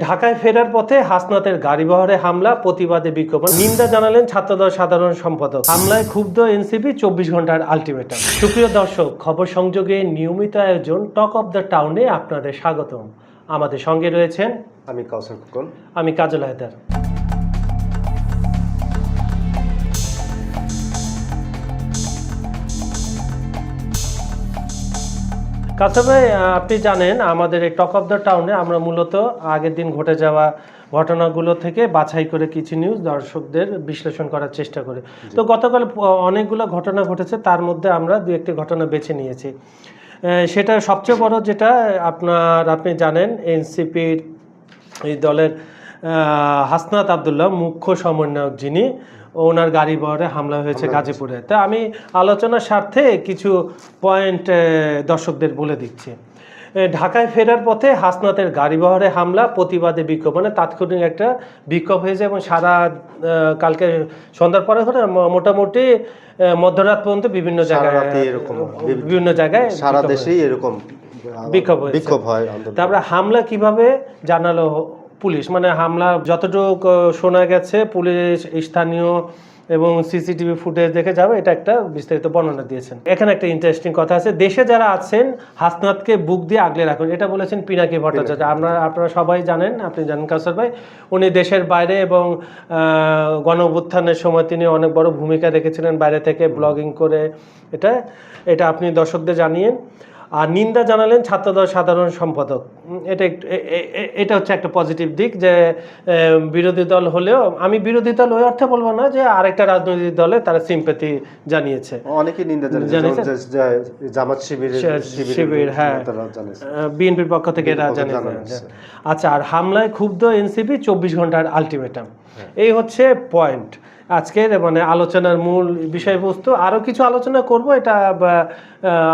ঢাকায় ফেরার পথে হাসনাতের গাড়িবহরে হামলা প্রতিবাদে বিক্ষোভ। নিন্দা জানালেন ছাত্রদল সাধারণ সম্পাদক। হামলায় ক্ষুব্ধ এনসিপি চব্বিশ ঘণ্টার আলটিমেটাম। সুপ্রিয় দর্শক খবর সংযোগে নিয়মিত আয়োজন টক অব দ্য টাউনে আপনাদের স্বাগতম। আমাদের সঙ্গে রয়েছেন আমি কাউসার আমি কাজল হায়দার। কাসা ভাই আপনি জানেন আমাদের এই টক অফ দ্য টাউনে আমরা মূলত আগের দিন ঘটে যাওয়া ঘটনাগুলো থেকে বাছাই করে কিছু নিউজ দর্শকদের বিশ্লেষণ করার চেষ্টা করি। তো গতকাল অনেকগুলো ঘটনা ঘটেছে তার মধ্যে আমরা দু একটি ঘটনা বেছে নিয়েছি। সেটা সবচেয়ে বড় যেটা আপনার আপনি জানেন এনসিপির এই দলের হাসনাত আবদুল্লাহ মুখ্য সমন্বয়ক যিনি ওনার গাড়ি বহরে হামলা হয়েছে গাজীপুরে। তা আমি আলোচনার স্বার্থে কিছু পয়েন্ট দর্শকদের বলে দিচ্ছি। ঢাকায় ফেরার পথে হাসনাতের গাড়ি বহরে হামলা প্রতিবাদে বিক্ষোভ। মানে তাৎক্ষণিক একটা বিক্ষোভ হয়েছে এবং সারা কালকে সন্ধ্যার পরে ম- মোটামুটি মধ্যরাত পর্যন্ত বিভিন্ন জায়গায় এরকম বিভিন্ন জায়গায় সারা দেশেই এরকম বিক্ষোভ বিক্ষোভ হয় তারপরে হামলা কীভাবে জানালো পুলিশ মানে হামলা যতটুকু শোনা গেছে পুলিশ স্থানীয় এবং সিসিটিভি ফুটেজ দেখে যাবে এটা একটা বিস্তারিত বর্ণনা দিয়েছেন। এখানে একটা ইন্টারেস্টিং কথা আছে দেশে যারা আছেন হাসনাতকে বুক দিয়ে আগলে রাখুন। এটা বলেছেন পিনাকি ভট্টাচার্য। আমরা আপনারা সবাই জানেন আপনি জানেন কাউসার ভাই উনি দেশের বাইরে এবং গণ অভ্যুত্থানের সময় তিনি অনেক বড় ভূমিকা রেখেছিলেন বাইরে থেকে ব্লগিং করে এটা এটা আপনি দর্শকদের জানিয়েন। আর নিন্দা জানালেন ছাত্রদল সাধারণ সম্পাদক। এটা এটা হচ্ছে একটা পজিটিভ দিক যে বিরোধী দল হলেও আমি বিরোধী দল ওই অর্থে বলব না যে আরেকটা রাজনৈতিক দলে তারা সিম্পেথি জানিয়েছে। অনেকে নিন্দা জানিয়েছে জামাত শিবিরের শি- শিবিরের শিবির, হ্যাঁ। বিএনপির পক্ষ থেকে পক্ষ জানিয়েছে। আচ্ছা আর হামলায় ক্ষুব্ধ এনসিপি চব্বিশ ঘণ্টার আলটিমেটাম এই হচ্ছে পয়েন্ট আজকের মানে আলোচনার মূল বিষয়বস্তু। আরও কিছু আলোচনা করব এটা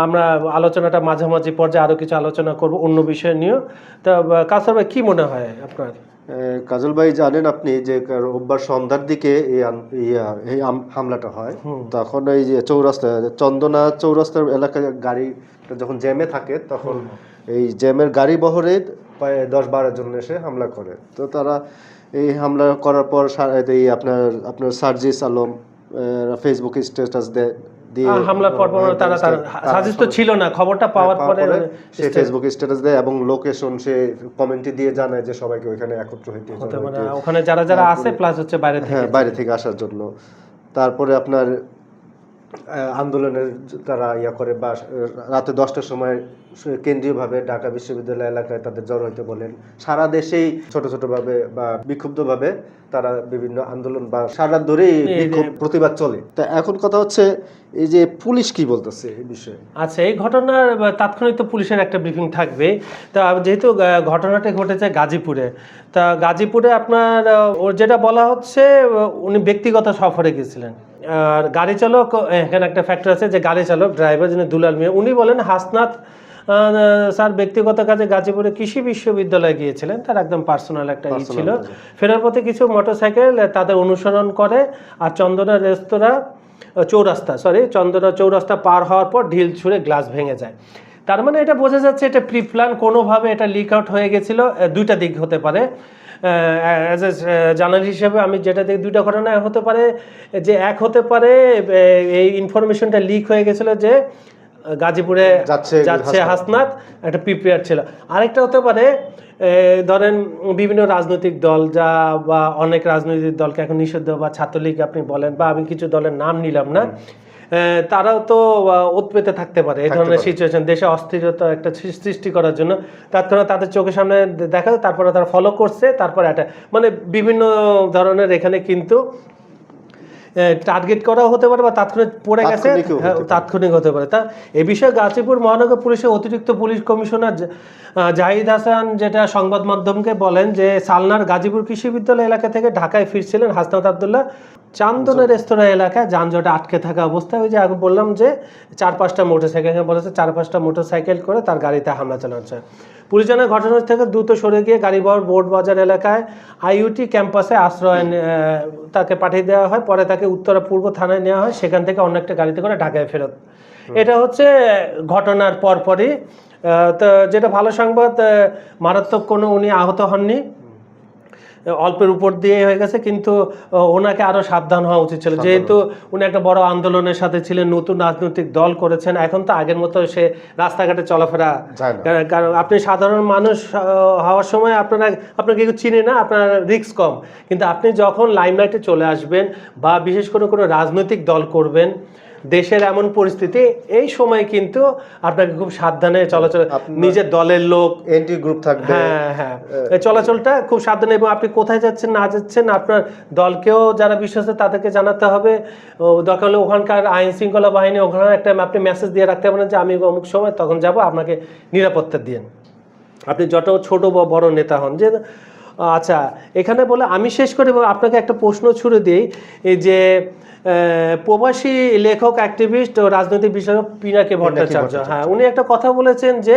আমরা আলোচনাটা মাঝামাঝি পর্যায়ে আরও কিছু আলোচনা করব অন্য বিষয় নিয়েও। তা কাসার ভাই কী মনে হয় আপনার? কাজল ভাই জানেন আপনি যে রোববার সন্ধ্যার দিকে এই হামলাটা হয়। তখন এই যে চৌরাস্তা চন্দনা চৌরাস্তার এলাকায় গাড়িটা যখন জ্যামে থাকে তখন এই জ্যামের গাড়ি বহরে প্রায় দশ বারো জন এসে হামলা করে। তো তারা এই হামলা করার পর এই আপনার আপনার সার্জিস আলম ফেসবুক স্ট্যাটাস দেয় হামলার পর তারা সার্জিস তো ছিল না খবরটা পাওয়ার পাওয়ার পরে সে ফেসবুক স্ট্যাটাস দেয় এবং লোকেশন সে কমেন্টে দিয়ে জানায় যে সবাইকে ওখানে একত্র হইতে ওখানে যারা যারা আছে প্লাস হচ্ছে বাইরে থেকে হ্যাঁ বাইরে থেকে আসার জন্য। তারপরে আপনার আন্দোলনের তারা ইয়া করে বা রাতে দশটার সময় কেন্দ্রীয়ভাবে ঢাকা বিশ্ববিদ্যালয় এলাকায় তাদের জড় হইতে বলেন। সারা দেশেই ছোট ছোট ভাবে বা বিক্ষুব্ধভাবে তারা বিভিন্ন আন্দোলন বা সারা ধরেই বিক্ষোভ প্রতিবাদ চলে। তা এখন কথা হচ্ছে এই যে পুলিশ কি বলতেছে এই বিষয়ে? আচ্ছা এই ঘটনার তাৎক্ষণিক তো পুলিশের একটা ব্রিফিং থাকবেই তা যেহেতু ঘটনাটা ঘটেছে গাজীপুরে। তা গাজীপুরে আপনার ওর যেটা বলা হচ্ছে উনি ব্যক্তিগত সফরে গেছিলেন আর গাড়ি চালক এখানে একটা ফ্যাক্টর আছে যে গাড়ি চালক ড্রাইভার যিনি দুলাল মিয়া উনি বলেন হাসনাত আহ, স্যার ব্যক্তিগত কাজে গাজীপুরে কৃষি বিশ্ববিদ্যালয়ে গিয়েছিলেন তার একদম পার্সোনাল একটা ই ছিল। ফেরার পথে কিছু মোটরসাইকেল তাদের অনুসরণ করে আর চন্দনা রেস্তোরাঁ চৌরাস্তা সরি চন্দনা চৌরাস্তা পার হওয়ার পর ঢিল ছুঁড়ে গ্লাস ভেঙে যায়। তার মানে এটা বোঝা যাচ্ছে এটা প্রি প্ল্যান কোনোভাবে এটা লিক আউট হয়ে গেছিল দুইটা দিক হতে পারে। অ্যাজ এ জার্নাল হিসেবে আমি যেটা দেখি দুইটা ঘটনা হতে পারে যে এক হতে পারে এই ইনফরমেশনটা লিক হয়ে গেছিল যে গাজীপুরে যাচ্ছে হাসনাত একটা প্রিপেয়ার ছিল। আরেকটা হতে পারে ধরেন বিভিন্ন রাজনৈতিক দল যা বা অনেক রাজনৈতিক দলকে এখন নিষিদ্ধ বা ছাত্রলীগ আপনি বলেন বা আমি কিছু দলের নাম নিলাম না তারাও তো ওত পেতে থাকতে পারে। এই ধরনের সিচুয়েশন দেশে অস্থিরতা একটা সৃষ্টি করার জন্য। তৎক্ষণাৎ তাদের চোখের সামনে দেখা তারপরে তারা ফলো করছে তারপরে একটা মানে বিভিন্ন ধরনের এখানে কিন্তু টার্গেট করা হতে পারে বা তাৎক্ষণিক পড়ে গেছে হ্যাঁ, তাৎক্ষণিক হতে পারে। তা এ বিষয়ে গাজীপুর মহানগর পুলিশের অতিরিক্ত পুলিশ কমিশনার জাহিদ হাসান যেটা সংবাদ মাধ্যমকে বলেন যে সালনার গাজীপুর কৃষি বিদ্যালয় এলাকা থেকে ঢাকায় ফিরছিলেন হাসনাত আবদুল্লাহ। চান্দনা রেস্তোরাঁ এলাকায় যানজটে আটকে থাকা অবস্থায় ওই যে আগে বললাম যে চার পাঁচটা মোটরসাইকেল বলেছে চার পাঁচটা মোটরসাইকেল করে তার গাড়িতে হামলা চালাচ্ছে। পুলিশ জানায় ঘটনাস্থল থেকে দ্রুত সরে গিয়ে গাড়িবহর বোর্ড বাজার এলাকায় আইইউটি ক্যাম্পাসে আশ্রয় তাকে পাঠিয়ে দেওয়া হয়। পরে তাকে উত্তরা পূর্ব থানায় নেওয়া হয় সেখান থেকে অন্য একটা গাড়িতে করে ঢাকায় ফেরত। এটা হচ্ছে ঘটনার পরপরই। তো যেটা ভালো সংবাদ মারাত্মক কোনো উনি আহত হননি। অল্পের উপর দিয়ে হয়ে গেছে কিন্তু ওনাকে আরও সাবধান হওয়া উচিত ছিল। যেহেতু উনি একটা বড় আন্দোলনের সাথে ছিলেন নতুন রাজনৈতিক দল করেছেন এখন তো আগের মতো সে রাস্তাঘাটে চলাফেরা যায় কারণ- আপনি সাধারণ মানুষ হওয়ার সময় আপনারা আপনাকে কেউ চিনে না আপনার রিস্ক কম। কিন্তু আপনি যখন লাইমলাইটে চলে আসবেন বা বিশেষ করে কোনো রাজনৈতিক দল করবেন দেশের এমন পরিস্থিতি এই সময় কিন্তু আপনাকে খুব সাবধানে চলাচল নিজের দলের লোক এন্টি গ্রুপ থাকবে। হ্যাঁ হ্যাঁ। এই চলাচলটা খুব সাবধানে এবং আপনি কোথায় যাচ্ছেন না যাচ্ছেন আপনার দলকেও যারা বিশ্বাস তাদেরকে জানাতে হবে। দরকার হলে ওখানকার আইন শৃঙ্খলা বাহিনী ওখানে একটা আপনি মেসেজ দিয়ে রাখতে পারেন যে আমি অমুক সময় তখন যাব আপনাকে নিরাপত্তা দিন আপনি যত ছোট বা বড় নেতা হন যে আচ্ছা এখানে বলে আমি শেষ করে আপনাকে একটা প্রশ্ন ছুড়ে দিই এই যে প্রবাসী লেখক অ্যাক্টিভিস্ট ও রাজনৈতিক বিষয়ক পিনাকি ভট্টাচার্য। হ্যাঁ উনি একটা কথা বলেছেন যে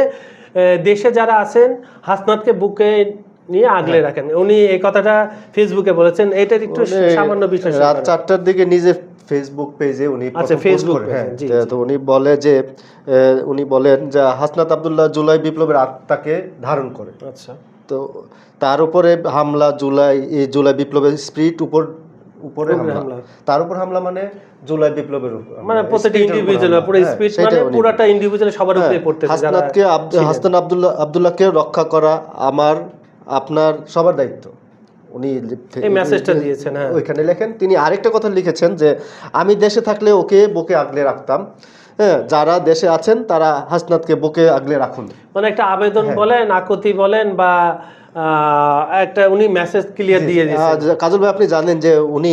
দেশে যারা আছেন হাসনাতকে বুকে নিয়ে আগলে রাখেন। উনি এই কথাটা ফেসবুকে বলেছেন এটার একটু সামান্য বিষয় রাত চারটার দিকে নিজে ফেসবুক পেজে উনি আচ্ছা, হ্যাঁ, তো- উনি বলে যে উনি বলেন যে হাসনাত আবদুল্লাহ জুলাই বিপ্লবের আত্মাকে ধারণ করে। আচ্ছা। তো তার উপরে হামলা জুলাই এই জুলাই বিপ্লবের স্পিরিট উপর উপরে হামলা। তার উপর হামলা মানে জুলাই বিপ্লবের উপর। মানে প্রত্যেকটা এর উপর ইন্ডিভিজুয়াল পুরো হ্যাঁ, সেটাই মানে পুরাটা ইন্ডিভিজুয়াল সবার উপরে হ্যাঁ, পড়তেছে হাসনাতকে হাসনাত আব্দুল্লাহ আব্দুল্লাহকে রক্ষা করা আমার আপনার সবার দায়িত্ব। উনি এই মেসেজটা দিয়েছেন হ্যাঁ। ওইখানে লেখেন তিনি আরেকটা কথা লিখেছেন যে আমি দেশে থাকলে ওকে বুকে আগলে রাখতাম। হ্যাঁ যারা দেশে আছেন তারা হাসনাতকে বুকে আগলে রাখুন। মানে একটা আবেদন। বলেন আকুতি বলেন বা একটা উনি মেসেজ ক্লিয়ার দিয়ে দিয়েছেন। কাজল ভাই আপনি জানেন যে উনি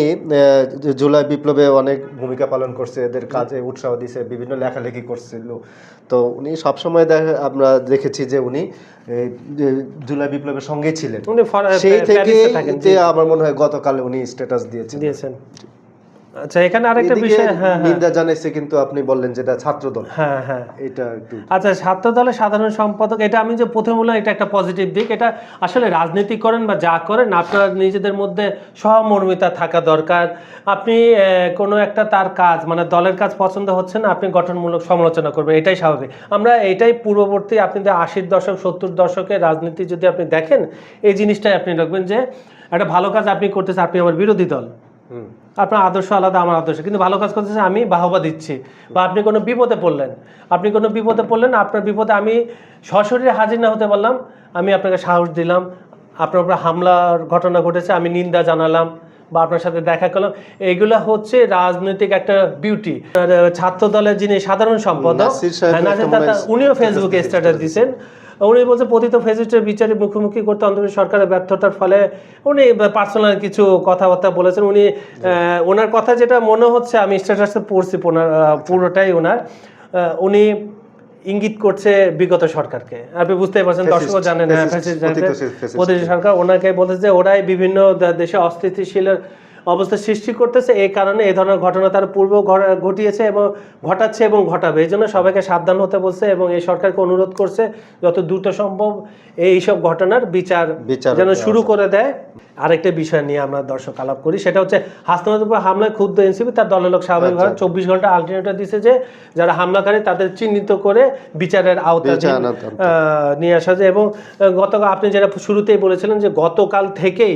জুলাই বিপ্লবে অনেক ভূমিকা পালন করছে এদের কাজে উৎসাহ দিছে বিভিন্ন লেখালেখি করছিল। তো উনি সবসময় দেখা আমরা দেখেছি যে উনি জুলাই বিপ্লবের সঙ্গেই ছিলেন। উনি সেই থেকে যে আমার মনে হয় গতকাল উনি স্ট্যাটাস দিয়েছেন। দিয়েছেন। আচ্ছা এখানে আরেকটা বিষয় হ্যাঁ হ্যাঁ। নিন্দা জানাইছে কিন্তু আপনি বললেন যেটা ছাত্রদল। হ্যাঁ হ্যাঁ। এটা একটু আচ্ছা ছাত্র দলের সাধারণ সম্পাদক এটা আমি যে প্রথমে বললাম এটা একটা পজিটিভ দিক। এটা আসলে রাজনীতি করেন বা যা করেন আপনার নিজেদের মধ্যে সহমর্মিতা থাকা দরকার। আপনি কোনো একটা তার কাজ মানে দলের কাজ পছন্দ হচ্ছে না আপনি গঠনমূলক সমালোচনা করবেন এটাই স্বাভাবিক। আমরা এটাই পূর্ববর্তী আপনি যে আশির দশক সত্তর দশকের রাজনীতি যদি আপনি দেখেন এই জিনিসটাই আপনি রাখবেন যে একটা ভালো কাজ আপনি করতেছেন আপনি আমার বিরোধী দল। হুম। আপনার আদর্শ আলাদা আমার আদর্শ। কিন্তু ভালো কাজ করতেছে আমি বাহবা দিচ্ছি। বা আপনি কোনো বিপদে পড়লেন। আপনি কোনো বিপদে পড়লেন আপনার বিপদে আমি সশরীরে হাজির না হতে পারলাম। আমি আপনাকে সাহস দিলাম। আপনার উপরে হামলার ঘটনা ঘটেছে আমি নিন্দা জানালাম বা আপনার সাথে দেখা করলাম। এগুলো হচ্ছে রাজনৈতিক একটা বিউটি ছাত্র দলের যিনি সাধারণ সম্পাদক হ্যাঁ, উনিও ফেসবুকে স্ট্যাটাস দিচ্ছেন উনি বলছে পতিত ফেসিস্টের বিচারে মুখোমুখি করতে অন্তর্বর্তী সরকারের ব্যর্থতার ফলে উনি পার্সোনাল কিছু কথাবার্তা বলেছেন। উনি ওনার কথা যেটা মনে হচ্ছে আমি স্ট্যাটাসে পড়ছি পুরোটাই ওনার। উনি ইঙ্গিত করছে বিগত সরকারকে। আপনি বুঝতেই পারছেন দর্শকও জানেন হ্যাঁ। প্রতিটি সরকার ওনাকে বলতেছে যে ওরাই বিভিন্ন দেশে অস্থিতিশীল অবস্থা সৃষ্টি করতেছে এই কারণে এই ধরনের ঘটনা তার পূর্ব ঘটিয়েছে এবং ঘটাচ্ছে এবং ঘটাবে। এই জন্য সবাইকে সাবধান হতে বলছে এবং এই সরকারকে অনুরোধ করছে যত দ্রুত সম্ভব এই সব ঘটনার বিচার বিচার যেন শুরু করে দেয়। আরেকটা বিষয় নিয়ে আমরা দর্শক আলাপ করি সেটা হচ্ছে হাসনাতের উপর হামলায় ক্ষুব্ধ এনসিপি তার দলের লোক স্বাভাবিকভাবে আচ্ছা। চব্বিশ ঘণ্টা আলটিমেটার দিছে যে যারা হামলাকারী তাদের চিহ্নিত করে বিচারের আওতায় নিয়ে আসা যায়। এবং গতকাল আপনি যেটা শুরুতেই বলেছিলেন যে গতকাল থেকেই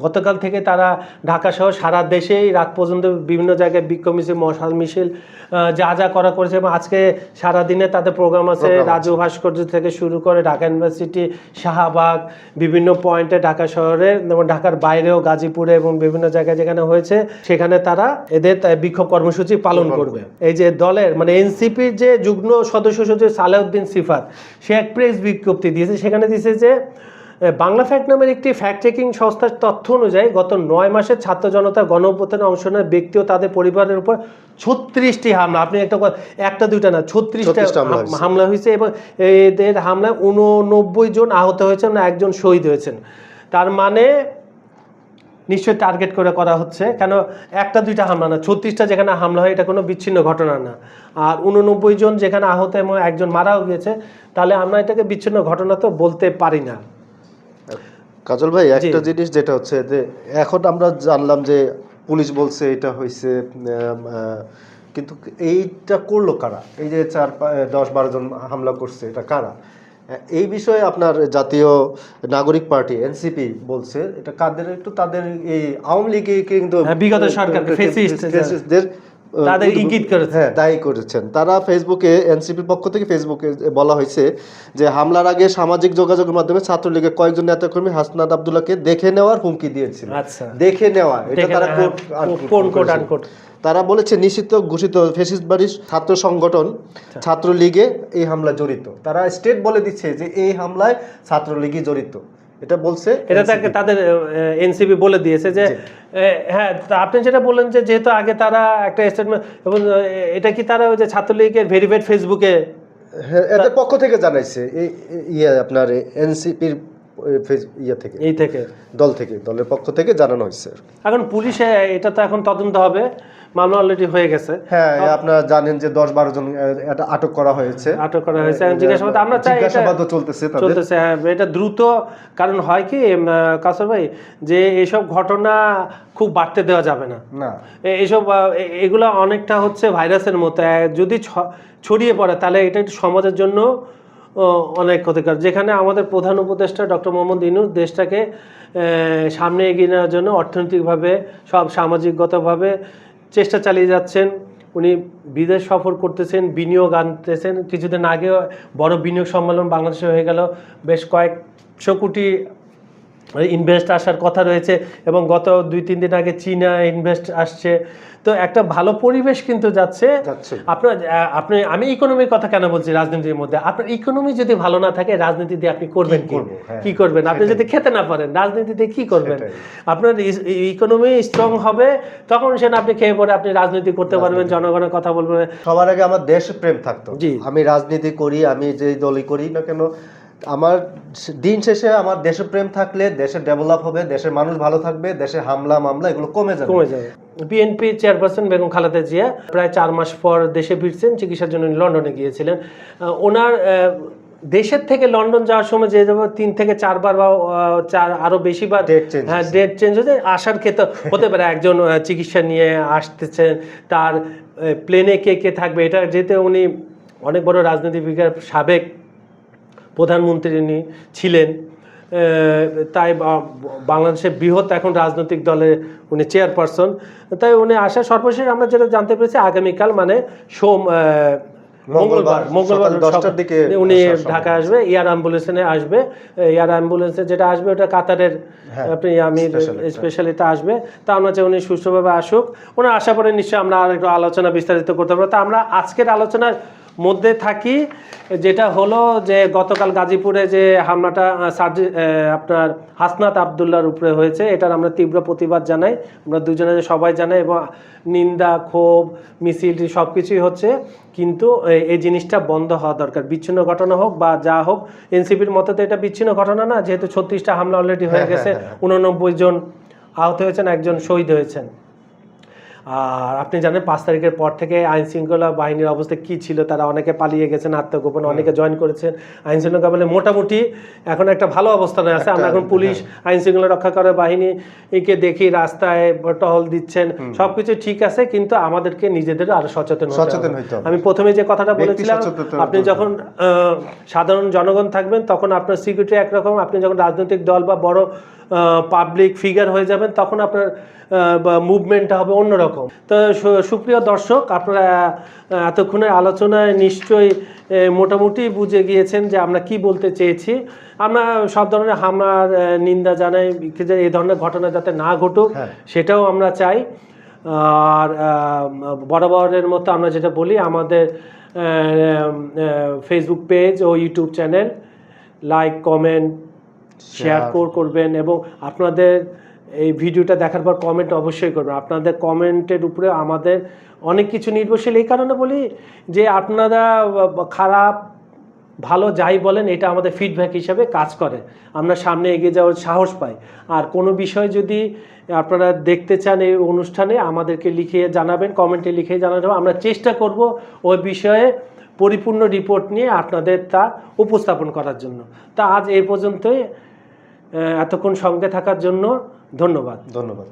গতকাল থেকে তারা ঢাকা সহ সারা দেশেই রাত পর্যন্ত বিভিন্ন জায়গায় বিক্ষোভ মিছিল মশাল মিছিল যা যা করা করেছে এবং আজকে সারা দিনে তাদের প্রোগ্রাম আছে রাজু ভাস্কর্য থেকে শুরু করে ঢাকা ইউনিভার্সিটি শাহবাগ বিভিন্ন পয়েন্টে ঢাকা শহরে যেমন ঢাকার বাইরেও গাজীপুরে এবং বিভিন্ন জায়গায় যেখানে হয়েছে সেখানে তারা এদের বিক্ষোভ কর্মসূচি পালন করবে। এই যে দলের মানে এনসিপির যে যুগ্ম সদস্য সচিব সালাউদ্দিন সিফাত সে এক প্রেস বিজ্ঞপ্তি দিয়েছে সেখানে দিয়েছে যে বাংলা ফ্যাক্ট নামের একটি ফ্যাক্ট চেকিং সংস্থার তথ্য অনুযায়ী গত নয় মাসে ছাত্র জনতার গণ অভ্যুত্থানে অংশ নেয় ব্যক্তি ও তাদের পরিবারের উপর ছত্রিশটি হামলা। আপনি একটা একটা দুইটা না ছত্রিশটা 36টা হামলা হয়েছে। হামলা হয়েছে এবং এদের হামলায় উননব্বই জন আহত হয়েছেন না একজন শহীদ হয়েছেন। তার মানে নিশ্চয়ই টার্গেট করে করা হচ্ছে কেন একটা দুইটা হামলা না ছত্রিশটা যেখানে হামলা হয় এটা কোনো বিচ্ছিন্ন ঘটনা না। আর উননব্বই জন যেখানে আহত এবং একজন মারাও গিয়েছে তাহলে আমরা এটাকে বিচ্ছিন্ন ঘটনা তো বলতে পারি না। কাজল ভাই একটা জিনিস যেটা হচ্ছে যে এখন আমরা জানলাম যে পুলিশ বলছে এটা হয়েছে কিন্তু এইটা করল কারা? এই যে চার দশ বারো জন হামলা করছে এটা কারা? এই বিষয়ে আপনার জাতীয় নাগরিক পার্টি এনসিপি বলছে এটা কাদের একটু তাদের এই আওয়ামী লীগে কিন্তু হ্যাঁ, বিগত ফেসিস্টদের তাদের ইঙ্গিত করেছে। হ্যাঁ দায়ী করেছেন। তারা ফেসবুকে এনসিপির পক্ষ থেকে ফেসবুকে বলা হয়েছে যে হামলার আগে সামাজিক যোগাযোগের মাধ্যমে ছাত্রলীগের কয়েকজন নেতাকর্মী হাসনাত আব্দুল্লাহকে দেখে নেওয়ার হুমকি দিয়েছিল। আচ্ছা। দেখে নেওয়া এটা তারা হ্যাঁ, কোন কোট আনকোট তারা বলেছে নিষিদ্ধ ঘোষিত ফেসিস্ট বাড়ির ছাত্র সংগঠন আচ্ছা। ছাত্রলীগে এই হামলা জড়িত। তারা স্টেট বলে দিচ্ছে যে এই হামলায় ছাত্রলীগই জড়িত। এটা বলছে এটা তাকে তাদের এনসিবি বলে দিয়েছে যে হ্যাঁ আপনি যেটা বললেন যে যেহেতু আগে তারা একটা স্টেটমেন্ট এবং এটা কি তারা ওই যে ছাত্রলীগের ভেরিফাইড ফেসবুকে হ্যাঁ, এদের পক্ষ থেকে জানাইছে ইয়ে আপনার এনসিপির ইয়ে থেকে। এই থেকে। দল থেকে দলের পক্ষ থেকে জানানো হয়েছে। এখন পুলিশে এটা তো এখন তদন্ত হবে মামলা অলরেডি হয়ে গেছে। হ্যাঁ আপনারা জানেন যে দশ বারো জন এটা আটক করা হয়েছে। আটক করা হয়েছে। জিজ্ঞাসাবাদ আমরা চাই জিজ্ঞাসাবাদও চলতেছে চলতেছে হ্যাঁ এটা দ্রুত কারণ হয় কি কাসর ভাই যে এইসব ঘটনা খুব বাড়তে দেওয়া যাবে না। না। এ- এইসব আহ, এ- এগুলো অনেকটা হচ্ছে ভাইরাসের মতো। যদি ছড়িয়ে পড়ে তাহলে এটা একটু সমাজের জন্য অনেক ক্ষতিকর। যেখানে আমাদের প্রধান উপদেষ্টা ডক্টর মোহাম্মদ ইনুর দেশটাকে সামনে এগিয়ে নেওয়ার জন্য অর্থনৈতিকভাবে, সব সামাজিকগতভাবে চেষ্টা চালিয়ে যাচ্ছেন। উনি বিদেশ সফর করতেছেন, বিনিয়োগ আনতেছেন। কিছুদিন আগে বড় বিনিয়োগ সম্মেলন বাংলাদেশে হয়ে গেল। বেশ কয়েকশো কোটি ইনভেস্ট আসার কথা রয়েছে এবং গত দুই তিন দিন আগে চীনা ইনভেস্ট আসছে। তো একটা ভালো পরিবেশ কিন্তু যাচ্ছে। আপনার আপনি আমি ইকোনমির কথা কেন বলছি রাজনীতির মধ্যে? আপনার ইকোনমি যদি ভালো না থাকে রাজনীতি দিয়ে আপনি করবেন কি হ্যাঁ। করবেন? আপনি যদি খেতে না পারেন রাজনীতিতে কি করবেন? আপনার ইকোনমি স্ট্রং হবে তখন সেটা আপনি খেয়ে পরে আপনি রাজনীতি করতে পারবেন জনগণের কথা বলবেন। সবার আগে আমার দেশ প্রেম থাকতো। জি। আমি রাজনীতি করি আমি যে দলই করি না কেন আমার দিন শেষে আমার দেশপ্রেম থাকলে দেশের ডেভেলপ হবে দেশের মানুষ ভালো থাকবে দেশে হামলা মামলা এগুলো কমে যাবে। কমে যাবে। বিএনপি চেয়ারপারসন বেগম খালেদা জিয়া প্রায় চার মাস পর দেশে ফিরছেন চিকিৎসার জন্য লন্ডনে গিয়েছিলেন। ওনার দেশের থেকে লন্ডন যাওয়ার সময় যে যাব তিন থেকে চারবার বা চার আরও বেশি বার হ্যাঁ ডেট চেঞ্জ হতে আসার ক্ষেত্রে হতে পারে একজন চিকিৎসা নিয়ে আসতেছেন তার প্লেনে কে কে থাকবে এটা যেতে উনি অনেক বড় রাজনীতিবিদের সাবেক প্রধানমন্ত্রী ছিলেন তাই বাংলাদেশের বৃহৎ এখন রাজনৈতিক দলের উনি চেয়ারপারসন। তাই উনি আসা সর্বশেষ আমরা যেটা জানতে পেরেছি আগামীকাল মানে সোম মঙ্গলবার মঙ্গলবার দশটার দিকে উনি ঢাকা আসবে এয়ার অ্যাম্বুলেন্সে আসবে। এয়ার অ্যাম্বুলেন্সে যেটা আসবে ওটা কাতারের হ্যাঁ, আপনি আমি স্পেশালিটা আসবে তা আমরা চাই উনি সুস্থভাবে আসুক। ওনার আশা পরে নিশ্চয়ই আমরা আর একটু আলোচনা বিস্তারিত করতে পারব। তা আমরা আজকের আলোচনার মধ্যে থাকি যেটা হলো যে গতকাল গাজীপুরে যে হামলাটা সার্জি আপনার হাসনাত আবদুল্লার উপরে হয়েছে এটার আমরা তীব্র প্রতিবাদ জানাই আমরা দুজনে সবাই জানাই এবং নিন্দা ক্ষোভ মিছিল সব কিছুই হচ্ছে কিন্তু এই জিনিসটা বন্ধ হওয়া দরকার বিচ্ছিন্ন ঘটনা হোক বা যা হোক এনসিপির মতে তো এটা বিচ্ছিন্ন ঘটনা না যেহেতু ছত্রিশটা হামলা অলরেডি হয়ে হ্যাঁ, গেছে হ্যাঁ, হ্যাঁ। উননব্বই জন আহত হয়েছেন একজন শহীদ হয়েছেন আর আপনি জানেন পাঁচ তারিখের পর থেকে আইন শৃঙ্খলা বাহিনীর অবস্থা কি ছিল? তারা অনেকে পালিয়ে গেছেন আত্মগোপন অনেকে জয়েন করেছেন। আইন শৃঙ্খলা বাহিনী মোটামুটি এখন একটা ভালো অবস্থানে আছে। আমরা এখন পুলিশ আইন শৃঙ্খলা রক্ষা করে বাহিনীকে দেখি রাস্তায় টহল দিচ্ছেন। সবকিছু ঠিক আছে কিন্তু আমাদেরকে নিজেদের আরও সচেতন সচেতন। আমি প্রথমে যে কথাটা বলেছিলাম আপনি যখন সাধারণ জনগণ থাকবেন তখন আপনার সিকিউরিটি একরকম। আপনি যখন রাজনৈতিক দল বা বড় পাবলিক ফিগার হয়ে যাবেন তখন আপনার মুভমেন্টটা হবে অন্যরকম তো সুপ্রিয় দর্শক আপনারা এতক্ষণের আলোচনায় নিশ্চয়ই মোটামুটি বুঝে গিয়েছেন যে আমরা কি বলতে চেয়েছি আমরা সব ধরনের হামলার নিন্দা জানাই যে এই ধরনের ঘটনা যাতে না ঘটুক হ্যাঁ। সেটাও আমরা চাই আর বরাবরের মতো আমরা যেটা বলি আমাদের ফেসবুক পেজ ও YouTube channel like comment share. করবেন এবং আপনাদের এই ভিডিওটা দেখার পর কমেন্ট অবশ্যই করবেন। আপনাদের কমেন্টের উপরে আমাদের অনেক কিছু নির্ভরশীল। এই কারণে বলি যে আপনারা খারাপ, ভালো যাই বলেন, এটা আমাদের ফিডব্যাক হিসাবে কাজ করে। আমরা সামনে এগিয়ে যাওয়ার সাহস পাই। আর কোনো বিষয় যদি আপনারা দেখতে চান এই অনুষ্ঠানে, আমাদেরকে লিখে জানাবেন কমেন্টে লিখে জানাবেন। আমরা চেষ্টা করব ওই বিষয়ে পরিপূর্ণ রিপোর্ট নিয়ে আপনাদের তা উপস্থাপন করার জন্য। তা আজ এই পর্যন্তই। এতক্ষণ সঙ্গে থাকার জন্য ধন্যবাদ। ধন্যবাদ